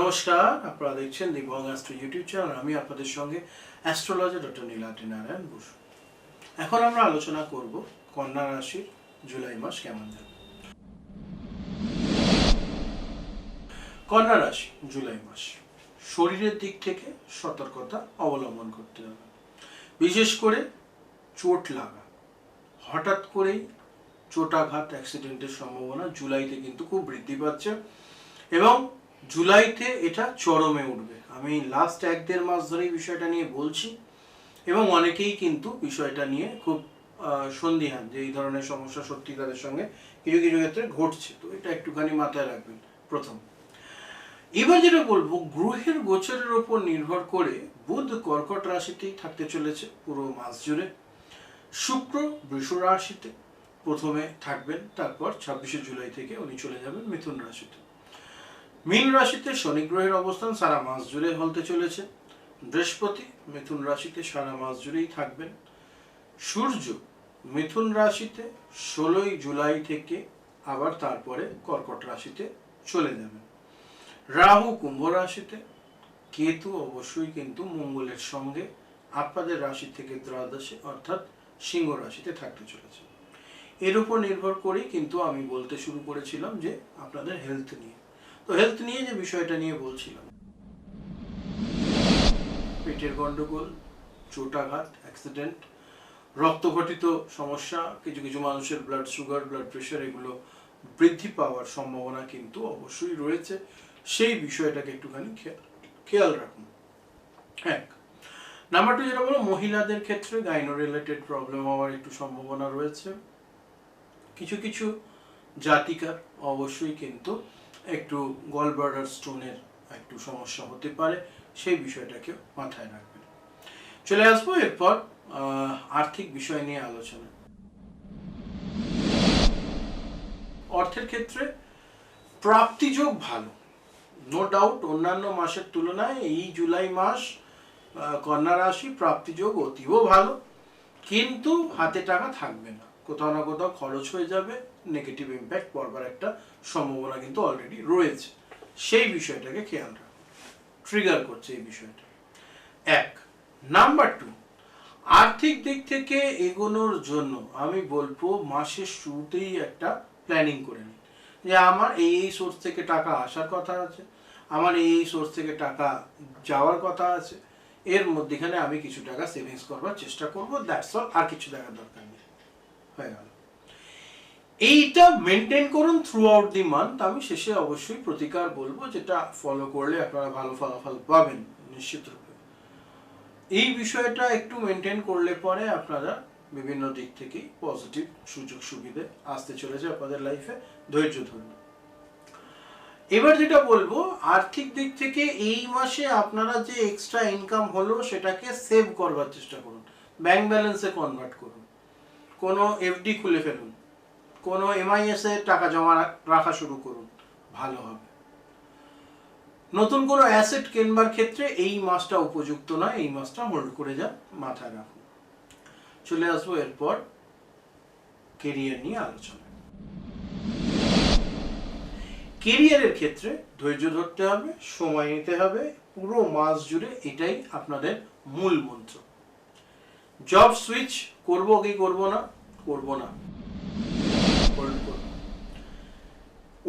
নমস্কার, আপনারা দেখছেন the Bong astro YouTube channel. আমি আপনাদের সঙ্গে অ্যাস্ট্রোলজার ডক্টর নীলাদ্রি নারায়ণ বসু। এখন আমরা আলোচনা করব কন্যা রাশির জুলাই মাস কেমন যাবে। কন্যা রাশি জুলাই মাস, শরীরের দিক থেকে সতর্কতা অবলম্বন করতে হবে। বিশেষ করে চোট লাগা। হঠাৎ করেই চোটাঘাত অ্যাক্সিডেন্টের সম্ভাবনা জুলাইতে কিন্তু খুব বৃদ্ধি পাচ্ছে এবং জুলাইতে এটা চরমে উঠবে। আমি লাস্ট এক দেড় মাস ধরেই বিষয়টা নিয়ে বলছি এবং অনেকেই কিন্তু বিষয়টা নিয়ে খুব সন্দিহান যে এই ধরনের সমস্যা সত্যিকারের সঙ্গে কিছু কিছু ক্ষেত্রে ঘটছে। তো এটা একটুখানি মাথায় রাখবেন প্রথম। এবার যেটা বলব, গ্রহের গোচরের ওপর নির্ভর করে বুধ কর্কট রাশিতেই থাকতে চলেছে পুরো মাস জুড়ে। শুক্র বৃষ রাশিতে প্রথমে থাকবেন, তারপর ছাব্বিশে জুলাই থেকে উনি চলে যাবেন মিথুন রাশিতে। মীন রাশিতে শনি গ্রহের অবস্থান সারা মাস জুড়ে হলতে চলেছে। বৃহস্পতি, মিথুন রাশিতে সারা মাস জুড়েই থাকবেন। সূর্য, মিথুন রাশিতে ষোলোই জুলাই থেকে আবার তারপরে কর্কট রাশিতে চলে যাবেন। রাহু, কুম্ভ রাশিতে, কেতু অবশ্যই কিন্তু মঙ্গলের সঙ্গে আপনাদের রাশি থেকে দ্বাদশে অর্থাৎ সিংহ রাশিতে থাকতে চলেছে। এর উপর নির্ভর করেই কিন্তু আমি বলতে শুরু করেছিলাম যে আপনাদের হেলথ নিয়ে। তো হেলথ নিয়ে যে বিষয়টা নিয়ে বলছিলাম। পেটের গন্ডগোল, চোটাঘাত অ্যাক্সিডেন্ট রক্তঘটিত সমস্যা, কিছু কিছু মানুষের ব্লাড সুগার ব্লাড প্রেশার এগুলো বৃদ্ধি পাওয়ার সম্ভাবনা কিন্তু অবশ্যই রয়েছে। সেই বিষয়টাকে একটুখানি খেয়াল খেয়াল রাখুন। এক নাম্বার টু যেটা বলো মহিলাদের ক্ষেত্রে গাইনো রিলেটেড প্রবলেম হওয়ার একটু সম্ভাবনা রয়েছে। কিছু কিছু জাতিকার অবশ্যই কিন্তু একটু গল গলব্লাডার স্টোনের একটু সমস্যা হতে পারে, সেই বিষয়টাকে মাথায় রাখবেন। চলে আসব এরপর আর্থিক বিষয় নিয়ে আলোচনা। অর্থের ক্ষেত্রে প্রাপ্তিযোগ ভালো। নো ডাউট অন্যান্য মাসের তুলনায় এই জুলাই মাস কন্যা রাশি প্রাপ্তিযোগ অতীব ভালো, কিন্তু হাতে টাকা থাকবে না। কোথাও না কোথাও খরচ হয়ে যাবে নেগেটিভ ইম্প্যাক্ট পড়বার একটা সম্ভাবনা কিন্তু অলরেডি রয়েছে। সেই বিষয়টাকে খেয়াল রাখুন ট্রিগার করছে এই বিষয়টা। এক নাম্বার টু আর্থিক দিক থেকে এগোনোর জন্য আমি বলব মাসের শুরুতেই একটা প্ল্যানিং করে নিন। যে আমার এই এই সোর্স থেকে টাকা আসার কথা আছে, আমার এই এই সোর্স থেকে টাকা যাওয়ার কথা আছে, এর মধ্যেখানে আমি কিছু টাকা সেভিংস করবার চেষ্টা করব দ্যাটস অল আর কিছু দেখার দরকার নেই। হয়ে গেল। এইটা মেনটেন করুন থ্রু আউট দি মান্থ আমি শেষে অবশ্যই প্রতিকার বলব, যেটা ফলো করলে আপনারা ভালো ফলাফল পাবেন, নিশ্চিত এই বিষয়টা একটু মেনটেন করলে পরে আপনারা বিভিন্ন দিক থেকেই পজিটিভ সুযোগ সুবিধে আসতে চলেছে আপনাদের লাইফে ধৈর্য ধরুন। এবার যেটা বলব, আর্থিক দিক থেকে এই মাসে আপনারা যে এক্সট্রা ইনকাম হলো, সেটাকে সেভ করবার চেষ্টা করুন। ব্যাংক ব্যালেন্সে কনভার্ট করুন। কোনো এফডি খুলে ফেলুন। কোনো এমআইএস টাকা জমা রাখা শুরু করুন। ভালো হবে। নতুন কোনো অ্যাসেট কেনবার ক্ষেত্রে এই মাসটা উপযুক্ত নয়, এই মাসটা হোল্ড করে যান মাথায় রাখুন। চলে আসব এরপর কেরিয়ার নিয়ে আলোচনা কেরিয়ারের ক্ষেত্রে ধৈর্য ধরতে হবে, সময় নিতে হবে, পুরো মাস জুড়ে এটাই আপনাদের মূল মন্ত্র। জব সুইচ করব কি করব না করব না Hold করব।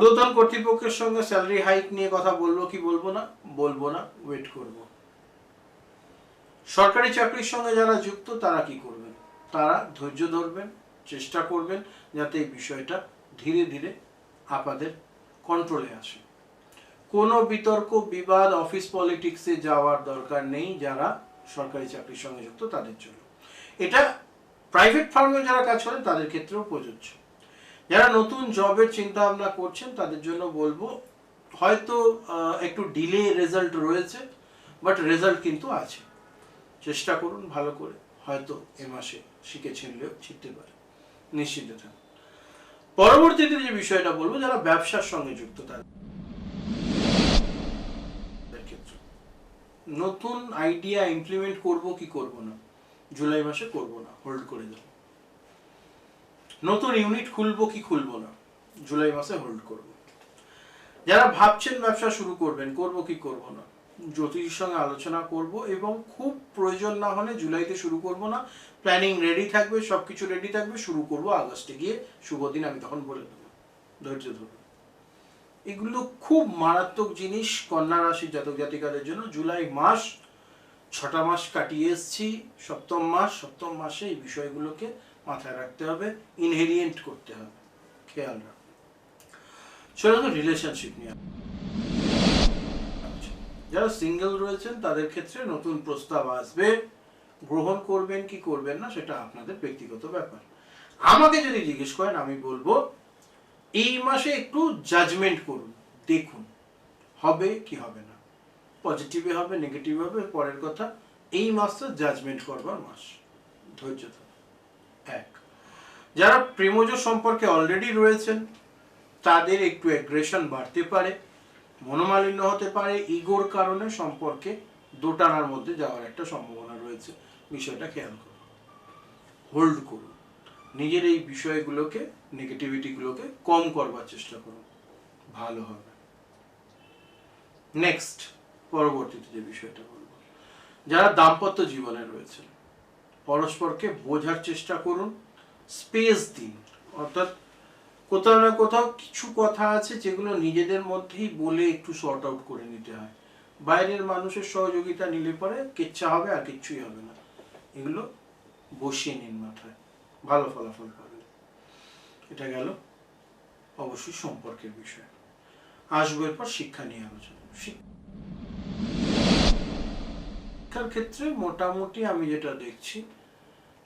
ঊর্ধ্বতন কর্তৃপক্ষের সঙ্গে স্যালারি হাইক নিয়ে কথা বলব কি বলব না? বলব না ওয়েট করব। সরকারি চাকরির সঙ্গে যারা যুক্ত, তারা কি করবেন? তারা ধৈর্য ধরবেন, চেষ্টা করবেন যাতে এই বিষয়টা ধীরে ধীরে আপাদের কন্ট্রোলে আসে। কোনো বিতর্ক, বিবাদ অফিস পলিটিক্সে যাওয়ার দরকার নেই যারা সরকারি চাকরির সঙ্গে যুক্ত, তাদের জন্য। এটা প্রাইভেট ফার্মে যারা কাজ করেন, তাদের ক্ষেত্রেও প্রযোজ্য। যারা নতুন জবের চিন্তা ভাবনা করছেন, তাদের জন্য বলব, হয়তো একটু ডিলে রেজাল্ট রয়েছে বাট রেজাল্ট কিন্তু আছে। চেষ্টা করুন ভালো করে, হয়তো এ মাসে শিখে ছিনলেও শিখতে পারে। নিশ্চিন্ত থাকুন। পরবর্তীতে যে বিষয়টা বলব, যারা ব্যবসার সঙ্গে যুক্ত, তাদের ক্ষেত্রে। নতুন আইডিয়া ইমপ্লিমেন্ট করব কি করব না? জুলাই মাসে করব না হোল্ড করে দেব। নতুন ইউনিট খুলবো কি খুলবো না? জুলাই মাসে হোল্ড করব। যারা ভাবছেন ব্যবসা শুরু করবেন, করব কি করব না? জ্যোতিষীর সঙ্গে আলোচনা করব এবং খুব প্রয়োজন না হলে জুলাইতে শুরু করব না। প্ল্যানিং রেডি থাকবে, সবকিছু রেডি থাকবে, শুরু করব আগস্টে গিয়ে শুভ দিন আমি তখন বলে দেবো। ধৈর্য ধরুন। এগুলো খুব মারাত্মক জিনিস কন্যা রাশির জাতক জাতিকাদের জন্য। জুলাই মাস ছটা মাস কাটিয়ে এসছি, সপ্তম মাস, সপ্তম মাসে এই বিষয়গুলোকে মাথায় রাখতে হবে ইনহেরিয়েন্ট করতে হবে, খেয়াল তো রিলেশনশিপ নিয়ে। যারা সিঙ্গেল রয়েছেন, তাদের ক্ষেত্রে নতুন প্রস্তাব আসবে, গ্রহণ করবেন কি করবেন না, সেটা আপনাদের ব্যক্তিগত ব্যাপার। আমাকে যদি জিজ্ঞেস করেন, আমি বলব, এই মাসে একটু জাজমেন্ট করুন, দেখুন, হবে কি হবে না। পজিটিভে হবে নেগেটিভ হবে, পরের কথা এই মাসটা জাজমেন্ট করবার মাস। ধৈর্য এক। যারা প্রেমজ সম্পর্কে অলরেডি রয়েছেন, তাদের একটু অ্যাগ্রেশন বাড়তে পারে, মনোমালিন্য হতে পারে ইগোর কারণে সম্পর্কে দোটানার মধ্যে যাওয়ার একটা সম্ভাবনা রয়েছে। বিষয়টা খেয়াল করুন হোল্ড করুন। নিজের এই বিষয়গুলোকে নেগেটিভিটিগুলোকে কম করবার চেষ্টা করুন। ভালো হবে। নেক্সট পরবর্তীতে যে বিষয়টা বলব। যারা দাম্পত্য জীবনে রয়েছেন, পরস্পরকে বোঝার চেষ্টা করুন, স্পেস দিন। অর্থাৎ কোথাও না কোথাও কিছু কথা আছে যেগুলো নিজেদের মধ্যেই বলে একটু শর্ট আউট করে নিতে হয়। বাইরের মানুষের সহযোগিতা নিলে পরে কেচ্ছা হবে আর কিচ্ছুই হবে না। এগুলো বসিয়ে নিন মাথায়। ভালো ফলাফল পাবেন। এটা গেল অবশ্যই সম্পর্কের বিষয়। আসব এরপর শিক্ষা নিয়ে আলোচনা। শিক্ষার ক্ষেত্রে মোটামুটি আমি যেটা দেখছি,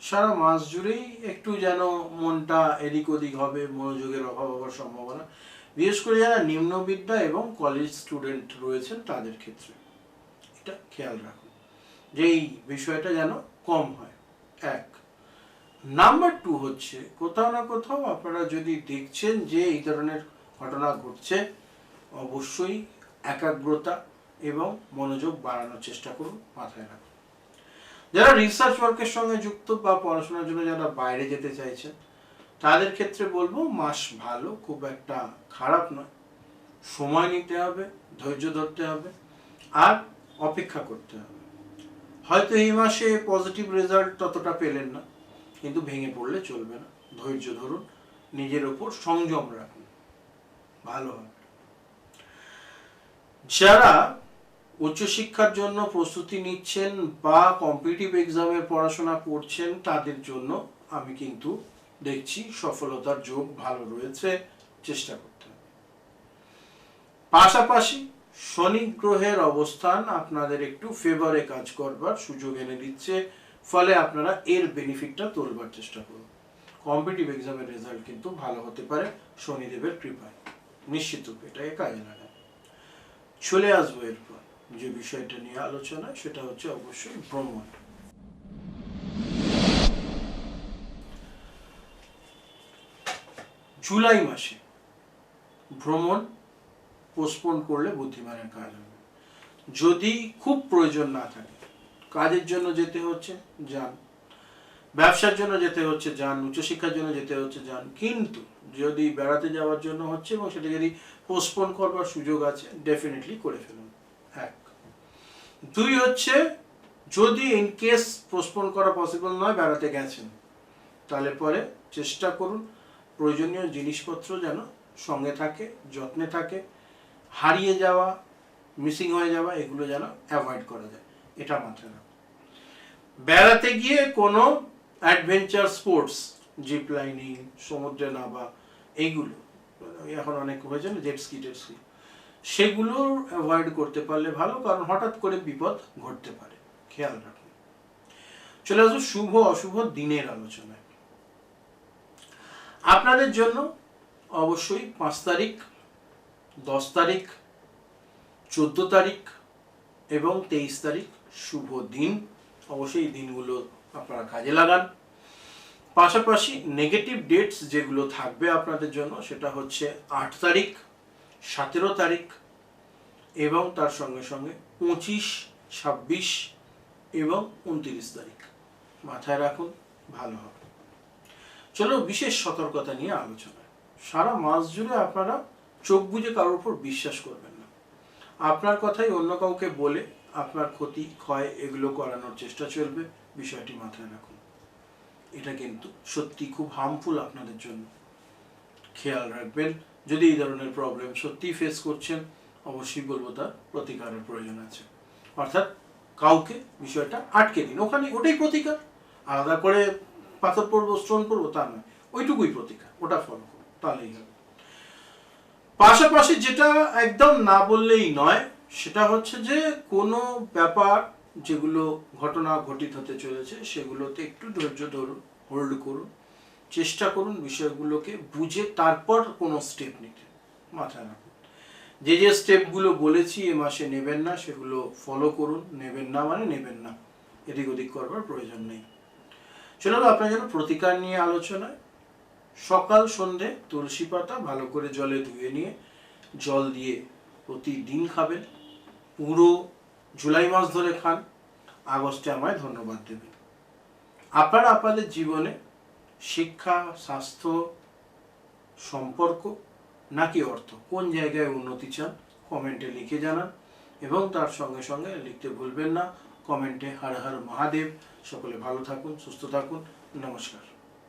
সারা মাস জুড়েই একটু যেন মনটা এদিক ওদিক হবে, মনোযোগের অভাব হওয়ার সম্ভাবনা। বিশেষ করে যারা নিম্নবিদ্যা এবং কলেজ স্টুডেন্ট রয়েছেন তাদের ক্ষেত্রে এটা খেয়াল রাখুন যে এই বিষয়টা যেন কম হয়। এক নাম্বার টু হচ্ছে কোথাও না কোথাও আপনারা যদি দেখছেন যে এই ধরনের ঘটনা ঘটছে, অবশ্যই একাগ্রতা এবং মনোযোগ বাড়ানোর চেষ্টা করুন, মাথায় রাখুন। যারা রিসার্চ ওয়ার্কের সঙ্গে যুক্ত বা পড়াশোনার জন্য যারা বাইরে যেতে চাইছেন, তাদের ক্ষেত্রে বলব, মাস ভালো, খুব একটা খারাপ নয়। সময় নিতে হবে, ধৈর্য ধরতে হবে, আর অপেক্ষা করতে হবে। হয়তো এই মাসে পজিটিভ রেজাল্ট ততটা পেলেন না, কিন্তু ভেঙে পড়লে চলবে না। ধৈর্য ধরুন, নিজের ওপর সংযম রাখুন। ভালো হবে। যারা উচ্চশিক্ষার জন্য প্রস্তুতি নিচ্ছেন বা কম্পিটিটিভ এক্সামের পড়াশোনা করছেন, তাদের জন্য আমি কিন্তু দেখছি সফলতার যোগ ভালো রয়েছে, চেষ্টা করতে হবে। পাশাপাশি শনি গ্রহের অবস্থান আপনাদের একটু ফেভারে কাজ করবার সুযোগ এনে দিচ্ছে, ফলে আপনারা এর বেনিফিটটা তোলবার চেষ্টা করুন। কম্পিটিটিভ এক্সামের রেজাল্ট কিন্তু ভালো হতে পারে, শনিদেবের কৃপায়। নিশ্চিত রূপে কাজে লাগায় চলে আসব এরপর। যে বিষয়টা নিয়ে আলোচনা, সেটা হচ্ছে অবশ্যই ভ্রমণ। জুলাই মাসে ভ্রমণ পোস্টপোন করলে বুদ্ধিমানের কাজ হবে। যদি খুব প্রয়োজন না থাকে, কাজের জন্য যেতে হচ্ছে, যান। ব্যবসার জন্য যেতে হচ্ছে, যান। উচ্চশিক্ষার জন্য যেতে হচ্ছে, যান। কিন্তু যদি বেড়াতে যাওয়ার জন্য হচ্ছে এবং সেটা যদি পোস্টপোন করবার সুযোগ আছে ডেফিনেটলি করে ফেলুন। এক দুই হচ্ছে, যদি ইন কেস পোস্টপোন করা পসিবল নয়, বেড়াতে গেছেন, তাহলে পরে চেষ্টা করুন, প্রয়োজনীয় জিনিসপত্র যেন সঙ্গে থাকে, যত্নে থাকে, হারিয়ে যাওয়া মিসিং হয়ে যাওয়া, এগুলো যেন অ্যাভয়েড করা যায়, এটা মাথায় রাখুন। বেড়াতে গিয়ে কোনো অ্যাডভেঞ্চার স্পোর্টস জিপ লাইনিং সমুদ্রে নামা এইগুলো এখন অনেক হয়েছে না জেট স্কি টেট স্কি সেগুলো অ্যাভয়েড করতে পারলে ভালো, কারণ হঠাৎ করে বিপদ ঘটতে পারে। খেয়াল রাখুন। চলে আসব শুভ, অশুভ দিনের আলোচনায়। আপনাদের জন্য অবশ্যই পাঁচ তারিখ, দশ তারিখ, চোদ্দ তারিখ এবং তেইশ তারিখ শুভ দিন। অবশ্যই দিনগুলো আপনারা কাজে লাগান। পাশাপাশি নেগেটিভ ডেটস যেগুলো থাকবে আপনাদের জন্য, সেটা হচ্ছে আট তারিখ সতেরো তারিখ এবং তার সঙ্গে সঙ্গে পঁচিশ, ছাব্বিশ এবং উনত্রিশ তারিখ। মাথায় রাখুন, ভালো হবে। চলো বিশেষ সতর্কতা নিয়ে আলোচনা সারা মাস জুড়ে আপনারা চোখ বুজে কারোর উপর বিশ্বাস করবেন না। আপনার কথাই অন্য কাউকে বলে আপনার ক্ষতি, ক্ষয় এগুলো করানোর চেষ্টা চলবে, বিষয়টি মাথায় রাখুন। এটা কিন্তু সত্যি খুব হার্মফুল আপনাদের জন্য। খেয়াল রাখবেন যদি এই ধরনের প্রবলেম সত্যি ফেস করছেন, অবশ্যই বলব তার প্রতিকারের প্রয়োজন আছে। অর্থাৎ কাউকে বিষয়টা আটকে দিন। ওখানে ওটাই প্রতিকার। আলাদা করে পাথর পড়ব স্টোন পড়ব, তা নয়। ওইটুকুই প্রতিকার। ওটা ফলো করুন। তাহলেই হবে। পাশাপাশি যেটা একদম না বললেই নয়, সেটা হচ্ছে যে কোনো ব্যাপার যেগুলো ঘটনা ঘটিত হতে চলেছে, সেগুলোতে একটু ধৈর্য ধরুন হোল্ড করুন। চেষ্টা করুন বিষয়গুলোকে বুঝে তারপর কোনো স্টেপ নিতে, মাথায় রাখুন। যে যে স্টেপগুলো বলেছি এ মাসে নেবেন না, সেগুলো ফলো করুন। নেবেন না মানে নেবেন না। এদিক ওদিক করবার প্রয়োজন নেই। চলো আপনার জন্য প্রতিকার নিয়ে আলোচনায়। সকাল, সন্ধে তুলসী পাতা ভালো করে জলে ধুয়ে নিয়ে জল দিয়ে প্রতিদিন খাবেন। পুরো জুলাই মাস ধরে খান। আগস্টে আমায় ধন্যবাদ দেবেন। আপনারা আপনাদের জীবনে শিক্ষা, স্বাস্থ্য, সম্পর্ক, নাকি অর্থ? কোন জায়গায় উন্নতি চান? কমেন্টে লিখে জানান এবং তার সঙ্গে সঙ্গে লিখতে ভুলবেন না। কমেন্টে হর হর মহাদেব। সকলে ভালো থাকুন, সুস্থ থাকুন। নমস্কার।